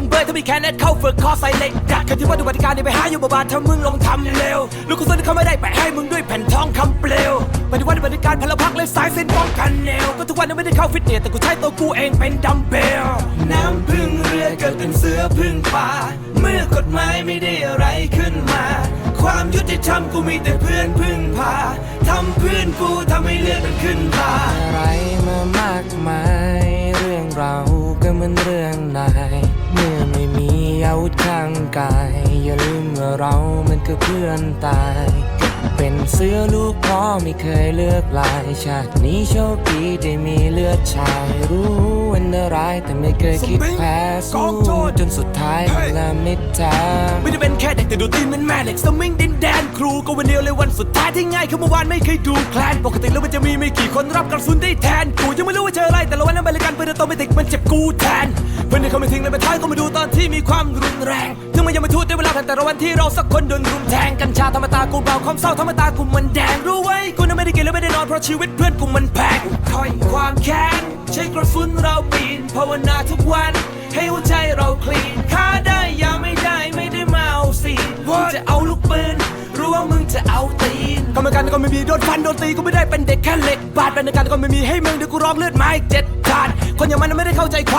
จุงเบยถ้ามีแค่นั้นเข้าฝึกคอใส่เหล็กดักกันที่ว่าดูปฏิการนี่ไปหาอยู่บาๆถ้ามึงลงทำเร็วลูกกุศลเขาไม่ได้แปะให้มึงด้วยแผ่นทองคำเปลวปฏิวัติปฏิการพลพักและสายเส้นป้องกันแนวก็ทุกวันนั้ไม่ได้เข้าฟิตเนสแต่กูใช้ตัวกูเองเป็นดัมเบลน้ำพึ่งเรือเกิดเป็นเสือพึ่งป่าเมื่อกฎหมายไม่ได้อะไรขึ้นมา ความยุติธรรมกูมีแต่เพื่อนพึ่งพาทำเพื่อนกูทำให้เลือดมันขึ้นตาอะไรมามากมายเรื่องเรา ก็เหมือนเรื่องนายเมื่อไม่มีอาวุธข้างกาย อย่าลืมว่าเรามันก็เพื่อนตาย เป็นเสื้อลูกพ่อไม่เคยเลือกลาย ชาตินี้โชคดีได้มีเลือดชายรู้ อันตรายแต่ไม่เคยคิดแพ้กสู้องโจรจนสุดท้ายมันละมิดทางไม่ได้เป็นแค่เด็กแต่ดูตีนเป็นแม่เหล็กสมิงดินแดนครูก็วันเดียวเลยวันสุดท้ายที่ง่ายคือเมื่อวานไม่เคยดูแคลนปกติแล้วมันจะมีไม่กี่คนรับกระสุนได้แทนกูยังไม่รู้ว่าเจออะไรแต่ละวันนั้นบริการเพื่อนโตไม่ติดมันเจ็บกูแทนเพื่อนที่เขาไม่ทิ้งเลยไปท้ายก็มาดูตอนที่มีความรุนแรง ถึงมันยังไม่ทูดได้เวลาผ่านแต่ละวันที่เราสักคนโดนรุมแทงกัญชาธรรมตากูเบาความเศร้าธรรมตากูมันแดงรู้ไว้กูนั้นไม่ได้กินและไม่ได้นอนเพราะชีวิตเพื่อนกูมันแพงคอยความแค้นใช้กระสุนเราปีนภาวนาทุกวัน ให้หัวใจเราคลีนฆ่าได้อย่าไม่ได้ไม่ได้มาเอาสีมึงจะเอาลูกปืนรู้ว่ามึงจะเอาตีนกรรมการก็ไม่มีโดนฟันโดนตีก็ไม่ได้เป็นเด็กแค่เหล็กบาดเป็นในการก็ไม่มีให้มึงเดี๋ยวกูร้องเลือดไม้เจ็ดขาดคนอย่างมันไม่ได้เข้าใจความ